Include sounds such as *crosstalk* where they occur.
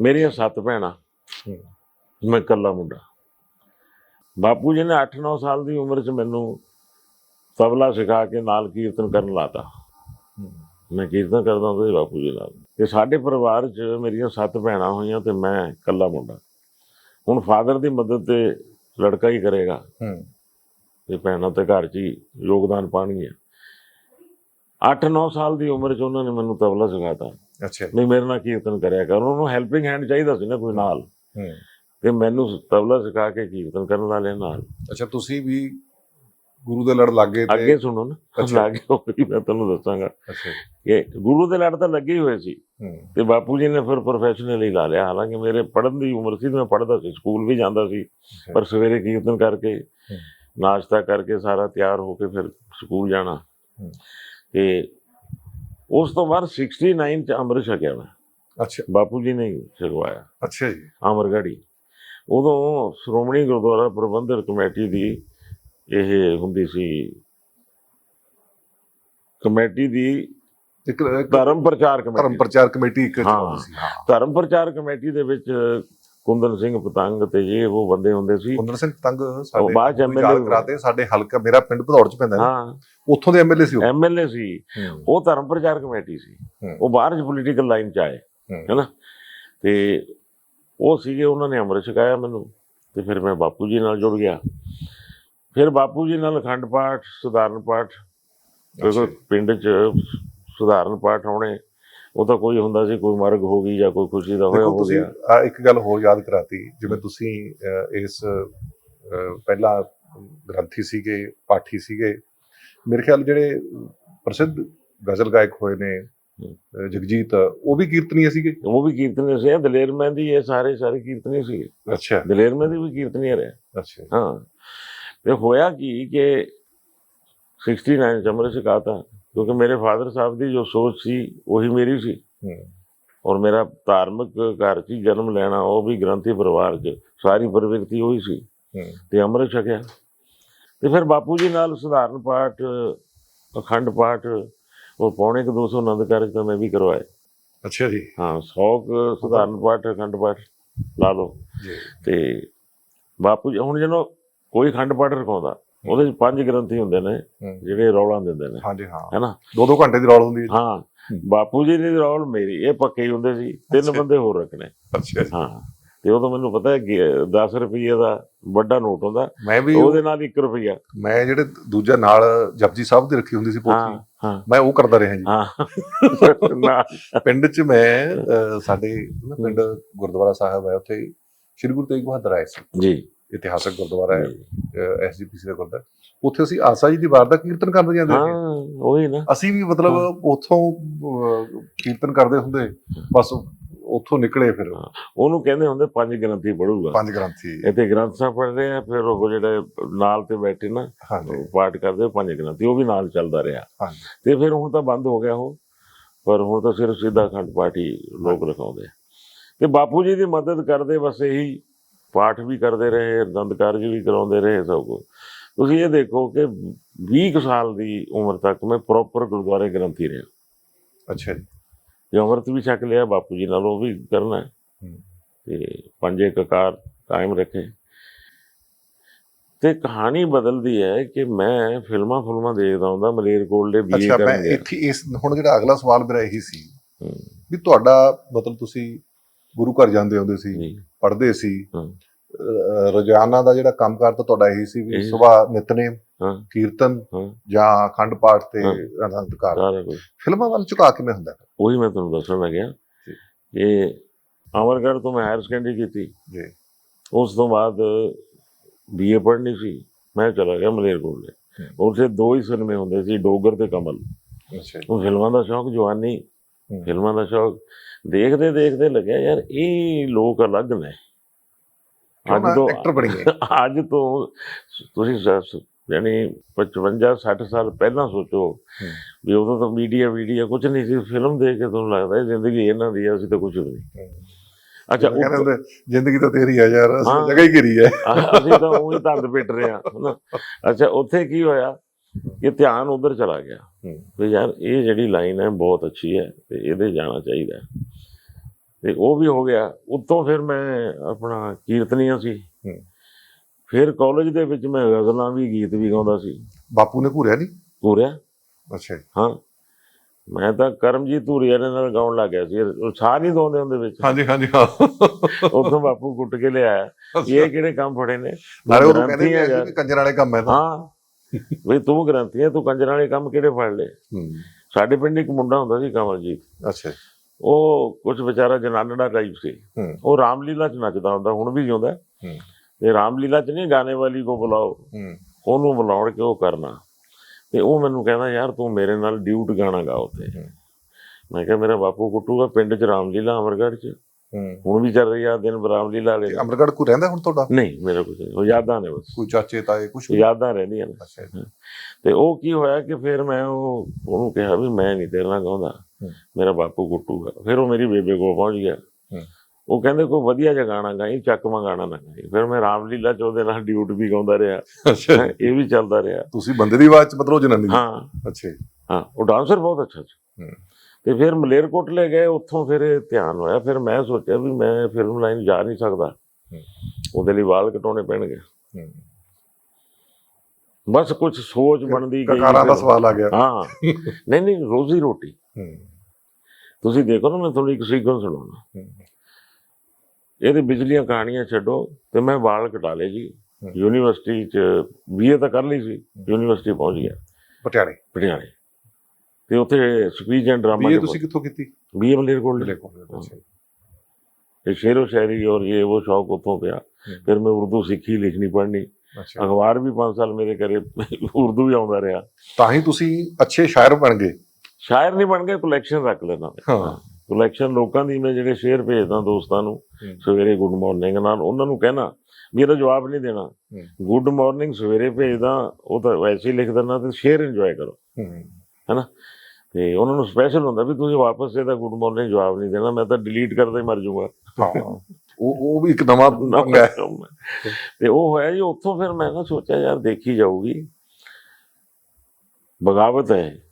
ਮੇਰੀਆਂ ਸੱਤ ਭੈਣਾਂ। ਮੈਂ ਇਕੱਲਾ ਮੁੰਡਾ। ਬਾਪੂ ਜੀ ਨੇ 8-9 ਸਾਲ ਦੀ ਉਮਰ 'ਚ ਮੈਨੂੰ ਤਬਲਾ ਸਿਖਾ ਕੇ ਨਾਲ ਕੀਰਤਨ ਕਰਨ ਲਾਤਾ। ਮੈਂ ਕੀਰਤਨ ਕਰਦਾ ਹੁੰਦਾ ਸੀ ਬਾਪੂ ਜੀ ਨਾਲ। ਤੇ ਸਾਡੇ ਪਰਿਵਾਰ 'ਚ ਮੇਰੀਆਂ ਸੱਤ ਭੈਣਾਂ ਹੋਈਆਂ ਤੇ ਮੈਂ ਇਕੱਲਾ ਮੁੰਡਾ। ਹੁਣ ਫਾਦਰ ਦੀ ਮਦਦ ਤੇ ਲੜਕਾ ਹੀ ਕਰੇਗਾ। ਤੇ ਭੈਣਾਂ ਤੇ ਘਰ 'ਚ ਹੀ ਯੋਗਦਾਨ ਪਾਣਗੀਆਂ 8-9 ਸਾਲ ਦੀ ਉਮਰ 'ਚ ਉਹਨਾਂ ਨੇ ਮੈਨੂੰ ਤਬਲਾ ਸਿਖਾਤਾ। ਅੱਛਾ ਵੀ ਮੇਰੇ ਨਾਲ ਕੀਰਤਨ ਕਰਿਆ ਕਰ। ਉਹਨੂੰ ਹੈਲਪਿੰਗ ਹੈਂਡ ਚਾਹੀਦਾ ਸੀ ਨਾ ਕੋਈ ਨਾਲ। ਹੂੰ। ਤੇ ਮੈਨੂੰ ਤਬਲਾ ਸਿਖਾ ਕੇ ਕੀਰਤਨ ਕਰਨ ਵਾਲੇ ਨਾਲ। ਅੱਛਾ ਤੁਸੀਂ ਵੀ ਗੁਰੂ ਦੇ ਲੜ ਲੱਗੇ ਤੇ ਅੱਗੇ ਸੁਣੋ ਨਾ। ਅੱਛਾ। ਅੱਗੇ ਹੋਈ ਮੈਂ ਤੁਹਾਨੂੰ ਦੱਸਾਂਗਾ। ਅੱਛਾ। ਕਿ ਗੁਰੂ ਦੇ ਲੜ ਤਾਂ ਲੱਗੇ ਹੀ ਹੋਏ ਸੀ। ਤੇ ਬਾਪੂ ਜੀ ਨੇ ਫਿਰ ਪ੍ਰੋਫੈਸ਼ਨਲੀ ਲਾ ਲਿਆ। ਹਾਲਾਂਕਿ ਮੇਰੇ ਪੜ੍ਹਨ ਦੀ ਉਮਰ ਸੀ ਤੇ ਮੈਂ ਪੜ੍ਹਦਾ ਸੀ ਸਕੂਲ ਵੀ ਜਾਂਦਾ ਸੀ। ਪਰ ਸਵੇਰੇ ਕੀਰਤਨ ਕਰਕੇ। ਨਾਸ਼ਤਾ ਕਰਕੇ ਸਾਰਾ ਤਿਆਰ ਹੋ ਕੇ ਫਿਰ ਸਕੂਲ ਜਾਣਾ। ਤੇ ਉਸ ਤੋਂ ਬਾਅਦ 69 ਚ ਅੰਮ੍ਰਿਤ ਛਕਿਆ ਮੈਂ। ਅੱਛਾ। ਬਾਪੂ ਜੀ ਨੇ ਛਕਵਾਇਆ। ਅੱਛਾ ਜੀ। ਅਮਰਗੜੀ ਉਦੋਂ ਸ਼੍ਰੋਮਣੀ ਗੁਰਦੁਆਰਾ ਪ੍ਰਬੰਧਕ ਕਮੇਟੀ ਦੀ ਇਹ ਹੁੰਦੀ ਸੀ ਕਮੇਟੀ ਦੀ ਇੱਕ ਧਰਮ ਪ੍ਰਚਾਰ ਧਰਮ ਕਮੇਟੀ ਪ੍ਰਚਾਰ ਕਮੇਟੀ ਇੱਕ ਹਾਂ। ਧਰਮ ਪ੍ਰਚਾਰ ਕਮੇਟੀ ਦੇ ਵਿੱਚ ਕੁੰਦਨ ਸਿੰਘ ਪਤੰਗ ਤੇ ਇਹ ਉਹ ਬੰਦੇ ਹੁੰਦੇ ਸੀ। ਕੁੰਦਨ ਸਿੰਘ ਤੰਗ ਸਾਡੇ ਬਾਅਦ ਚ MLA ਕਰਾਤੇ ਸਾਡੇ ਹਲਕਾ ਮੇਰਾ ਪਿੰਡ ਭਦੌੜ ਚ ਪੈਂਦਾ ਹਾਂ। ਉੱਥੋਂ ਦੇ ਐਮਐਲਏ ਸੀ ਉਹ। ਐਮਐਲਏ ਸੀ। ਉਹ ਧਰਮ ਪ੍ਰਚਾਰ ਕਮੇਟੀ ਸੀ। ਉਹ ਬਾਹਰ ਪੋਲੀਟੀਕਲ ਲਾਈਨ ਚ ਆਏ। ਹੈਨਾ? ਤੇ ਉਹ ਸੀਗੇ ਉਹਨਾਂ ਨੇ ਅੰਮ੍ਰਿਤ ਛਕਾਇਆ ਮੈਨੂੰ ਤੇ ਫਿਰ ਮੈਂ ਬਾਪੂ ਜੀ ਨਾਲ ਜੁੜ ਗਿਆ। ਫਿਰ ਬਾਪੂ ਜੀ ਨਾਲ ਅਖੰਡ ਪਾਠ ਸਧਾਰਨ ਪਾਠ। ਪਿੰਡ 'ਚ ਸਧਾਰਨ ਪਾਠ ਹੋਣੇ ਉਹ ਤਾਂ ਕੋਈ ਹੁੰਦਾ ਸੀ ਕੋਈ ਮਰਗ ਹੋ ਗਈ ਜਾਂ ਕੋਈ ਖੁਸ਼ੀ ਦਾ ਹੋਇਆ ਹੋ ਤੁਸੀਂ ਗਿਆ। ਇੱਕ ਗੱਲ ਹੋਰ ਯਾਦ ਕਰਾਤੀ ਜਿਵੇਂ ਤੁਸੀਂ ਅਹ, ਇਸ ਅਹ, ਪਹਿਲਾਂ ਗ੍ਰੰਥੀ ਸੀਗੇ ਪਾਠੀ ਸੀਗੇ ਮੇਰੇ ਖਿਆਲ ਜਿਹੜੇ ਪ੍ਰਸਿੱਧ ਗਜ਼ਲ ਗਾਇਕ ਹੋਏ ਨੇ ਅਹ, ਜਗਜੀਤ ਉਹ ਵੀ ਕੀਰਤਨੀਏ ਸੀਗੇ? ਉਹ ਵੀ ਕੀਰਤਨੀ ਸੀ ਦਲੇਰ ਮਹਿੰਦੀ ਇਹ ਸਾਰੇ ਸਾਰੇ ਕੀਰਤਨੀ ਸੀ। ਅੱਛਾ। ਦਲੇਰ ਮਹਿੰਦੀ ਵੀ ਕੀਰਤਨੀ ਰਿਹਾ। ਅੱਛਾ। ਹਾਂ। ਤੇ ਹੋਇਆ ਕੀ ਕਿ 69 ਚ ਅੰਮ੍ਰਿਤ ਛਕਾਤਾ ਕਿਉਂਕਿ ਮੇਰੇ ਫਾਦਰ ਸਾਹਿਬ ਦੀ ਜੋ ਸੋਚ ਸੀ ਉਹੀ ਮੇਰੀ ਸੀ। ਔਰ ਮੇਰਾ ਧਾਰਮਿਕ ਘਰ 'ਚ ਜਨਮ ਲੈਣਾ ਉਹ ਵੀ ਗ੍ਰੰਥੀ ਪਰਿਵਾਰ 'ਚ ਸਾਰੀ ਪ੍ਰਵਿਰਤੀ ਉਹੀ ਸੀ। ਤੇ ਅੰਮ੍ਰਿਤ ਛਕਿਆ। ਤੇ ਫਿਰ ਬਾਪੂ ਜੀ ਨਾਲ ਸਧਾਰਨ ਪਾਠ ਅਖੰਡ ਪਾਠ ਉਹ ਪੌਣੇ ਕੁ 200 ਆਨੰਦ ਕਾਰਜ ਤਾਂ ਮੈਂ ਵੀ ਕਰਵਾਏ। ਅੱਛਾ ਜੀ। ਹਾਂ 100 ਕੁ ਸਧਾਰਨ ਪਾਠ ਅਖੰਡ ਪਾਠ ਲਾ ਲਓ। ਤੇ ਬਾਪੂ ਜੀ ਹੁਣ ਜਦੋਂ ਕੋਈ ਅਖੰਡ ਪਾਠ ਰਖਾਉਂਦਾ ਉਹਦੇ ਵਿੱਚ ਪੰਜ ਗ੍ਰੰਥੀ ਹੁੰਦੇ ਨੇ। ਜਿਹੜੇ ਰੌਲਾ ਦਿੰਦੇ ਨੇ। ਹਾਂਜੀ ਹਾਂ। ਹੈਨਾ? ਦੋ ਦੋ ਘੰਟੇ ਦੀ ਰੌਲ ਹੁੰਦੀ ਹੈ ਹਾਂ। ਬਾਪੂ ਜੀ ਦੀ ਰੌਲ ਮੇਰੀ ਇਹ ਪੱਕੇ ਹੀ ਹੁੰਦੇ ਸੀ। ਤਿੰਨ। ਬੰਦੇ ਹੋਰ ਰੱਖਣੇ। ਅੱਛਾ ਹਾਂ। ਤੇ ਉਦੋਂ ਮੈਨੂੰ ਪਤਾ ਹੈ ਕਿ 10 ਰੁਪਏ ਦਾ ਵੱਡਾ ਨੋਟ ਹੁੰਦਾ। ਮੈਂ ਵੀ ਉਹਦੇ ਨਾਲ 1 ਰੁਪਿਆ ਮੈਂ ਜਿਹੜੇ ਦੂਜਾ ਨਾਲ ਜਪਜੀ ਸਾਹਿਬ ਦੀ ਰੱਖੀ ਹੁੰਦੀ ਸੀ ਪੋਥੀ ਮੈਂ ਉਹ ਕਰਦਾ ਰਿਹਾ ਜੀ। ਪਿੰਡ 'ਚ ਮੈਂ ਸਾਡੇ ਪਿੰਡ ਗੁਰਦੁਆਰਾ ਸਾਹਿਬ ਹੈ ਉੱਥੇ ਸ਼੍ਰੀ ਗੁਰੂ ਤੇਗ ਬਹਾਦਰ ਆਏ ਸੀ। ਜੀ। ਇਤਿਹਾਸਕ ਗੁਰਦੁਆਰਾ ਹੈ ਐਸਜੀਪੀਸੀ ਦਾ ਗੁਰਦੁਆਰਾ ਉੱਥੇ ਅਸੀਂ ਆਸਾ ਜੀ ਦੀ ਵਾਰ ਦਾ ਕੀਰਤਨ ਕਰਦੇ ਜਾਂਦੇ ਹਾਂ ਉਹੀ ਨਾ। ਅਸੀਂ ਵੀ ਮਤਲਬ ਉੱਥੋਂ ਕੀਰਤਨ ਕਰਦੇ ਹੁੰਦੇ ਬਸ ਉੱਥੋਂ ਨਿਕਲੇ ਫਿਰ। ਉਹਨੂੰ ਕਹਿੰਦੇ ਹੁੰਦੇ ਪੰਜ ਗ੍ਰੰਥੀ ਪੜੂਗਾ ਪੰਜ ਗ੍ਰੰਥੀ। ਇੱਥੇ ਗ੍ਰੰਥ ਸਾਹਿਬ ਪੜ੍ਹ ਰਹੇ ਆ ਫਿਰ ਉਹ ਜਿਹੜੇ ਨਾਲ ਤੇ ਬੈਠੇ ਨਾ ਪਾਠ ਕਰਦੇ ਪੰਜ ਗ੍ਰੰਥੀ ਉਹ ਵੀ ਨਾਲ ਚੱਲਦਾ ਰਿਹਾ। ਤੇ ਫਿਰ ਹੁਣ ਤਾਂ ਬੰਦ ਹੋ ਗਿਆ ਉਹ ਪਰ ਹੁਣ ਤਾਂ ਸਿਰਫ ਸਿੱਧਾ ਅਖੰਡ ਪਾਠ ਲੋਕ ਰਖਾਉਂਦੇ। ਤੇ ਬਾਪੂ ਜੀ ਦੀ ਮਦਦ ਕਰਦੇ ਬਸ ਇਹੀ ਪਾਠ ਵੀ ਕਰਦੇ ਰਹੇ ਆਨੰਦ ਕਾਰਜ ਵੀ ਕਰਾਉਂਦੇ ਰਹੇ ਸਭ ਕੁਛ। ਤੁਸੀਂ ਇਹ ਦੇਖੋ ਕਿ 20 ਕੁ ਸਾਲ ਦੀ ਉਮਰ ਤੱਕ ਮੈਂ ਪ੍ਰੋਪਰ ਗੁਰਦੁਆਰੇ ਗ੍ਰੰਥੀ ਰਿਹਾ। ਅੱਛਾ ਜੀ। ਜੇ ਅੰਮ੍ਰਿਤ ਵੀ ਛਕ ਲਿਆ ਬਾਪੂ ਜੀ ਨਾਲ ਉਹ ਵੀ ਕਰਨਾ। ਤੇ ਪੰਜੇ ਕਕਾਰ ਕਾਇਮ ਰੱਖੇ। ਤੇ ਕਹਾਣੀ ਬਦਲਦੀ ਹੈ ਕਿ ਮੈਂ ਫਿਲਮਾਂ ਫਿਲਮਾਂ ਦੇਖਦਾ ਹੁੰਦਾ ਮਲੇਰਕੋਟਲੇ ਬੀਏ ਅੱਛਾ ਮੈਂ ਇੱਥੇ ਇਸ ਹੁਣ ਜਿਹੜਾ ਅਗਲਾ ਸਵਾਲ ਮੇਰਾ ਇਹੀ ਸੀ ਵੀ ਤੁਹਾਡਾ ਮਤਲਬ ਤੁਸੀਂ ਗੁਰੂ ਘਰ ਜਾਂਦੇ ਹੁੰਦੇ ਸੀ। ਪੜ੍ਹਦੇ ਸੀ ਰੋਜ਼ਾਨਾ ਦਾ ਜਿਹੜਾ ਕੰਮਕਾਰ ਤਾਂ ਤੁਹਾਡਾ ਇਹੀ ਸੀ ਵੀ। ਸਵੇਰ ਨਿਤਨੇਮ ਕੀਰਤਨ ਜਾਂ ਅਖੰਡ ਪਾਠ ਤੇ ਹਾਂ। ਆਨੰਦ ਕਾਰ ਫਿਲਮਾਂ ਵੱਲ ਝੁਕਾ ਕਿਵੇਂ ਹੁੰਦਾ? ਉਹੀ ਮੈਂ ਤੁਹਾਨੂੰ ਦੱਸਣ ਲੱਗਿਆ। ਕਿ ਅਮਰਗੜ੍ਹ ਤੋਂ ਮੈਂ ਹਾਇਰ ਸੈਕੰਡਰੀ ਕੀਤੀ ਜੀ ਉਸ ਤੋਂ ਬਾਅਦ ਬੀਏ ਪੜ੍ਹਨੀ ਸੀ ਮੈਂ ਚਲਾ ਗਿਆ ਮਲੇਰਕੋਟਲੇ। ਉੱਥੇ ਦੋ ਹੀ ਸਿਨੇਮੇ ਹੁੰਦੇ ਸੀ ਡੋਗਰ ਤੇ ਕਮਲ ਅੱਛਾ ਉਹ ਫਿਲਮਾਂ ਦਾ ਸ਼ੌਕ ਜਵਾਨੀ। ਫਿਲਮਾਂ ਦਾ ਸ਼ੌਕ। ਦੇਖਦੇ ਦੇਖਦੇ ਲੱਗਿਆ ਯਾਰ ਇਹ ਲੋਕ ਅਲੱਗ ਨੇ। ਅੱਜ ਤੋਂ ਐਕਟਰ ਬਣੀ ਗਏ। *laughs* ਅੱਜ ਤੋਂ ਤੁਸੀਂ ਯਾਨੀ 55 60 ਸਾਲ ਪਹਿਲਾਂ ਸੋਚੋ। ਵੀ ਉਦੋਂ ਤਾਂ ਮੀਡੀਆ ਮੀਡੀਆ ਕੁਝ ਨਹੀਂ ਸੀ। ਫਿਲਮ ਦੇਖ ਕੇ ਤੁਹਾਨੂੰ ਲੱਗਦਾ ਇਹ ਜ਼ਿੰਦਗੀ ਇਹਨਾਂ ਦੀ ਹੈ ਅਸੀਂ ਤਾਂ ਕੁਝ ਨਹੀਂ। ਅੱਛਾ ਕਹਿੰਦੇ ਜ਼ਿੰਦਗੀ ਤਾਂ ਤੇਰੀ ਹੈ ਯਾਰ ਅਸੀਂ। ਜਗ੍ਹਾ ਹੀ ਘਿਰੀ ਆ- ਅਸੀਂ ਤਾਂ ਉਹੀ ਧੰਦ ਪਿੱਟ ਰਹੇ ਹਨਾ। ਅੱਛਾ ਉੱਥੇ ਕੀ ਹੋਇਆ? ਕਿ ਧਿਆਨ ਉਧਰ ਚਲਾ ਗਿਆ। ਵੀ ਯਾਰ ਇਹ ਜਿਹੜੀ ਲਾਈਨ ਹੈ ਬਹੁਤ ਅੱਛੀ ਹੈ ਤੇ ਇਹਦੇ ਜਾਣਾ ਚਾਹੀਦਾ। ਤੇ ਉਹ ਵੀ ਹੋ ਗਿਆ। ਉਤੋਂ ਫਿਰ ਮੈਂ ਆਪਣਾ ਕੀਰਤਨੀਆਂ ਸੀ। ਫਿਰ ਕਾਲਜ ਦੇ ਵਿੱਚ ਮੈਂ ਗਜ਼ਲਾਂ ਵੀ ਗੀਤ ਵੀ ਗਾਉਂਦਾ ਸੀ। ਬਾਪੂ ਨੇ ਘੂਰਿਆ ਨਹੀਂ? ਪੂਰਿਆ ਅੱਛਾ। ਹਾਂ। ਮੈਂ ਤਾਂ ਕਰਮਜੀਤ ਧੂਰੀਆ ਦੇ ਨਾਲ ਗਾਉਣ ਲੱਗ ਗਿਆ ਸੀ। ਉਹ ਸਾਹ ਨਹੀਂ ਦੋਂਦੇ ਹੁੰਦੇ ਵਿੱਚ। ਹਾਂਜੀ ਹਾਂਜੀ ਹਾਂ। ਉਦੋਂ ਬਾਪੂ ਕੁੱਟ ਕੇ ਲਿਆਇਆ। ਇਹ ਕਿਹੜੇ ਕੰਮ ਫੜੇ ਨੇ? ਨਾਲੇ ਉਹ ਕਹਿੰਦੇ ਵੀ ਕੰਜਰ ਵਾਲੇ ਕੰਮ ਹੈ ਤਾਂ। ਹਾਂ। *laughs* ਵੀ ਤੂੰ ਗ੍ਰੰਥੀ ਹੈ ਤੂੰ ਕੰਜਰਾਂ ਵਾਲੇ ਕੰਮ ਕਿਹੜੇ ਫੜ ਲਏ? ਸਾਡੇ ਪਿੰਡ ਇੱਕ ਮੁੰਡਾ ਹੁੰਦਾ ਸੀ ਕਮਲਜੀਤ ਅੱਛਾ। ਉਹ ਕੁਝ ਵਿਚਾਰਾ ਜਨਾਨੜਾ ਟਾਈਪ ਸੀ। ਉਹ ਰਾਮਲੀਲਾ ਚ ਨੱਚਦਾ ਹੁੰਦਾ ਹੁਣ ਵੀ ਜਿਉਂਦਾ। ਤੇ ਰਾਮਲੀਲਾ ਚ ਨਹੀਂ ਗਾਣੇ ਵਾਲੀ ਕੋ ਬੁਲਾਓ। ਉਹਨੂੰ ਬੁਲਾਉਣ ਕੇ ਉਹ ਕਰਨਾ। ਤੇ ਉਹ ਮੈਨੂੰ ਕਹਿੰਦਾ ਯਾਰ ਤੂੰ ਮੇਰੇ ਨਾਲ ਡਿਊਟ ਗਾਣਾ ਗਾ ਉੱਥੇ। ਮੈਂ ਕਿਹਾ ਮੇਰਾ ਬਾਪੂ ਕੁੱਟੂਗਾ ਪਿੰਡ ਚ ਰਾਮਲੀਲਾ ਅਮਰਗੜ੍ਹ ਚ। ਹੁਣ ਵੀ ਚੱਲ ਰਹੀ ਆ ਦਿਨ ਰਾਮਲੀਲਾ ਵਾਲੇ ਤੇ ਅਮਰਗੜ੍ਹ ਕੋ ਰਹਿੰਦਾ ਹੁਣ ਤੁਹਾਡਾ? ਨਹੀਂ ਮੇਰੇ ਕੁਝ ਉਹ ਯਾਦਾਂ ਨੇ ਬਸ। ਕੋਈ ਚਾਚੇ ਤਾਏ ਕੁਝ ਯਾਦਾਂ ਰਹਿੰਦੀਆਂ ਨੇ। ਤੇ ਉਹ ਕੀ ਹੋਇਆ ਕਿ ਫਿਰ ਮੈਂ ਉਹ ਉਹਨੂੰ ਕਿਹਾ ਵੀ ਮੈਂ ਨਹੀਂ ਤੇਰੇ ਨਾਲ ਗਾਉਂਦਾ। ਮੇਰਾ ਬਾਪੂ ਕੁੱਟੂਗਾ ਫਿਰ ਉਹ ਮੇਰੀ ਬੇਬੇ ਕੋਲ ਪਹੁੰਚ ਗਿਆ। ਉਹ ਕਹਿੰਦੇ ਕੋਈ ਵਧੀਆ ਜਿਹਾ ਗਾਣਾ ਗਾਈ ਚੱਕਵਾਂ ਗਾਣਾ ਨਾ ਗਾਈ। ਫਿਰ ਮੈਂ ਰਾਮਲੀਲਾ ਚ ਉਹਦੇ ਨਾਲ ਡਿਊਟ ਵੀ ਗਾਉਂਦਾ ਰਿਹਾ। ਇਹ ਵੀ ਚੱਲਦਾ ਰਿਹਾ। ਤੁਸੀਂ ਬੰਦੇ ਦੀ ਆਵਾਜ਼ ਚ ਬਦਲੋ ਜਨਾਨੀ ਹਾਂ। ਅੱਛਾ। ਹਾਂ ਉਹ ਡਾਂਸਰ ਬਹੁਤ ਅੱਛਾ ਸੀ। ਹੂੰ। ਤੇ ਫਿਰ ਮਲੇਰਕੋਟਲੇ ਗਏ ਉੱਥੋਂ ਫਿਰ ਇਹ ਧਿਆਨ ਹੋਇਆ। ਫਿਰ ਮੈਂ ਸੋਚਿਆ ਵੀ ਮੈਂ ਫਿਲਮ ਲਾਈਨ ਜਾ ਨਹੀਂ ਸਕਦਾ। ਉਹਦੇ ਲਈ ਵਾਲ ਕਟਾਉਣੇ ਪੈਣਗੇ। ਬਸ ਕੁਝ ਸੋਚ ਬਣਦੀ ਗਈ। ਕਕਾਰਾਂ ਦਾ ਸਵਾਲ ਆ ਗਿਆ। ਹਾਂ। ਨਹੀਂ ਨਹੀਂ ਰੋਜ਼ੀ ਰੋਟੀ। ਤੁਸੀਂ ਦੇਖੋ ਨਾ ਮੈਂ ਤੁਹਾਨੂੰ ਇੱਕ ਸੀਕੁਐਂਸ ਸੁਣਾਉਣਾ ਇਹਦੇ ਬਿਜਲੀਆਂ ਕਹਾਣੀਆਂ ਛੱਡੋ ਤੇ ਮੈਂ ਵਾਲ ਕਟਾ ਲਏ ਜੀ। ਯੂਨੀਵਰਸਿਟੀ ਚ ਬੀਏ ਤਾਂ ਕਰ ਲਈ ਸੀ। ਯੂਨੀਵਰਸਿਟੀ ਪਹੁੰਚ ਗਿਆ। ਪਟਿਆਲੇ। ਪਟਿਆਲੇ। ਤੇ ਉੱਥੇ ਸਪੀਚ ਐਂਡ ਡਰਾਮਾ ਬੀਏ ਤੁਸੀਂ ਕਿੱਥੋਂ ਕੀਤੀ? ਬੀਏ ਮਲੇਰਕੋਟਲੇ ਜੀ। ਇਹ ਸ਼ੇਰੋ ਸ਼ਾਇਰੀ ਔਰ ਇਹ ਉਹ ਸ਼ੌਕ ਉੱਥੋਂ ਪਿਆ। ਫਿਰ ਮੈਂ ਉਰਦੂ ਸਿੱਖੀ ਲਿਖਣੀ ਪੜ੍ਹਨੀ। ਅਖਬਾਰ ਵੀ 5 ਸਾਲ ਮੇਰੇ ਘਰੇ ਉਰਦੂ ਵੀ ਆਉਂਦਾ ਰਿਹਾ। ਤਾਂ ਹੀ ਤੁਸੀਂ ਅੱਛੇ ਸ਼ਾਇਰ ਬਣ ਗਏ। ਸ਼ਾਇਰ ਨਹੀਂ ਬਣ ਕੇ ਕਲੈਕਸ਼ਨ ਰੱਖ ਲੈਣਾ ਹਾਂ। ਕਲੈਕਸ਼ਨ ਲੋਕਾਂ ਦੀ ਮੈਂ ਜਿਹੜੇ ਸ਼ੇਅਰ ਭੇਜਦਾ ਦੋਸਤਾਂ ਨੂੰ। ਸਵੇਰੇ ਗੁੱਡ ਮਾਰਨਿੰਗ ਨਾਲ ਉਹਨਾਂ ਨੂੰ ਕਹਿਣਾ ਵੀ ਇਹਦਾ ਜਵਾਬ ਨਹੀਂ ਦੇਣਾ। ਗੁੱਡ ਮਾਰਨਿੰਗ ਸਵੇਰੇ ਭੇਜਦਾ ਉਹ ਤਾਂ ਵੈਸੇ ਹੀ ਲਿਖ ਦਿੰਦਾ ਤੇ ਸ਼ੇਅਰ ਇੰਜੋਏ ਕਰੋ। ਹੂੰ ਤੇ ਉਹਨਾਂ ਨੂੰ ਸਪੈਸ਼ਲ ਹੁੰਦਾ ਵੀ ਤੁਸੀਂ ਵਾਪਸ ਇਹਦਾ ਗੁੱਡ ਮਾਰਨਿੰਗ ਜਵਾਬ ਨਹੀਂ ਦੇਣਾ ਮੈਂ ਤਾਂ ਡਿਲੀਟ ਕਰਦਾ ਹੀ ਮਰ ਜਾਊਗਾ। ਹਾਂ ਉਹ ਉਹ ਵੀ ਇੱਕ ਨਵਾਂ *laughs* ਪੰਗਾ ਹੈ। ਤੇ ਉਹ ਹੋਇਆ ਜੀ ਉੱਥੋਂ ਫਿਰ ਮੈਂ ਨਾ ਸੋਚਿਆ ਯਾਰ ਦੇਖੀ ਜਾਊਗੀ। ਬਗਾਵਤ ਹੈ।